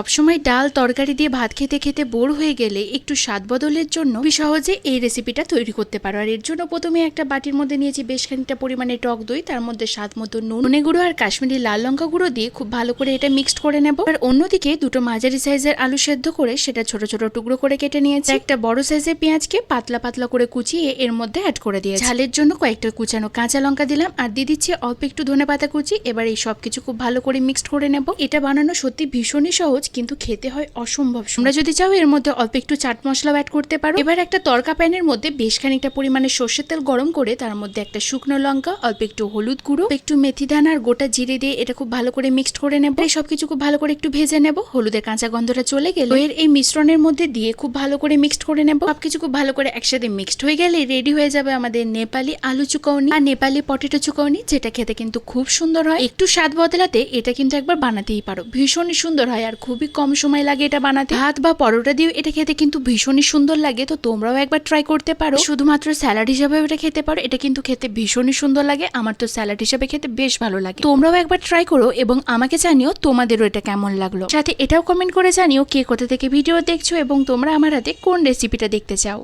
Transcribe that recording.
সবসময় ডাল তরকারি দিয়ে ভাত খেতে খেতে বোর হয়ে গেলে একটু স্বাদ বদলের জন্য খুবই সহজে এই রেসিপিটা তৈরি করতে পারো। আর এর জন্য প্রথমে একটা বাটির মধ্যে নিয়েছি বেশ খানিকটা পরিমাণে টক দই, তার মধ্যে স্বাদ মতো নুন গুঁড়ো আর কাশ্মীরি লাল লঙ্কা গুঁড়ো দিয়ে খুব ভালো করে এটা মিক্সড করে নেব। আর অন্যদিকে দুটো মাঝারি সাইজের আলু সেদ্ধ করে সেটা ছোট ছোট টুকরো করে কেটে নিয়েছি। একটা বড় সাইজের পেঁয়াজকে পাতলা পাতলা করে কুচিয়ে এর মধ্যে অ্যাড করে দিয়েছি। ঝালের জন্য কয়েকটা কুচানো কাঁচা লঙ্কা দিলাম আর দিয়ে দিচ্ছি অল্প একটু ধনে পাতা কুচি। এবার এই সব কিছু খুব ভালো করে মিক্সড করে নেব। এটা বানানো সত্যি ভীষণই সহজ কিন্তু খেতে হয় অসম্ভব তোমরা যদি চাও এর মধ্যে অল্প একটু চাট মশলাও অ্যাড করতে পারো। এবার একটা তরকা প্যানের মধ্যে বেশ খানিকটা পরিমাণে সর্ষের তেল গরম করে তার মধ্যে একটা শুকনো লঙ্কা, অল্প একটু হলুদ গুঁড়ো একটু মেথি আর গোটা জিরে দিয়ে এটা খুব ভালো করে মিক্সড করে নেব। এই সবকিছু খুব ভালো করে একটু ভেজে নেব। হলুদের কাঁচা গন্ধটা চলে গেলে এর এই মিশ্রণের মধ্যে দিয়ে খুব ভালো করে মিক্সড করে নেব। সবকিছু খুব ভালো করে একসাথে মিক্সড হয়ে গেলে রেডি হয়ে যাবে আমাদের নেপালি আলু চুকাউনি আর নেপালি পটেটো চুকাউনি যেটা খেতে কিন্তু খুব সুন্দর হয়। একটু স্বাদ বদলাতে এটা কিন্তু একবার বানাতেই পারো। ভীষণই সুন্দর হয় আর খুবই কম সময় লাগে এটা বানাতে। ভাত বা পরোটা দিয়েও এটা খেতে কিন্তু ভীষণই সুন্দর লাগে, তো তোমরাও একবার ট্রাই করতে পারো। শুধুমাত্র স্যালাড হিসাবে এটা খেতে পারো, এটা কিন্তু খেতে ভীষণই সুন্দর লাগে, আমার তো স্যালাড হিসাবে খেতে বেশ ভালো লাগে। তোমরাও একবার ট্রাই করো এবং আমাকে জানিও তোমাদেরও এটা কেমন লাগল। সাথে এটাও কমেন্ট করে জানিও কে কোথা থেকে ভিডিও দেখছ এবং তোমরা আমার হাতে কোন রেসিপিটা দেখতে চাও।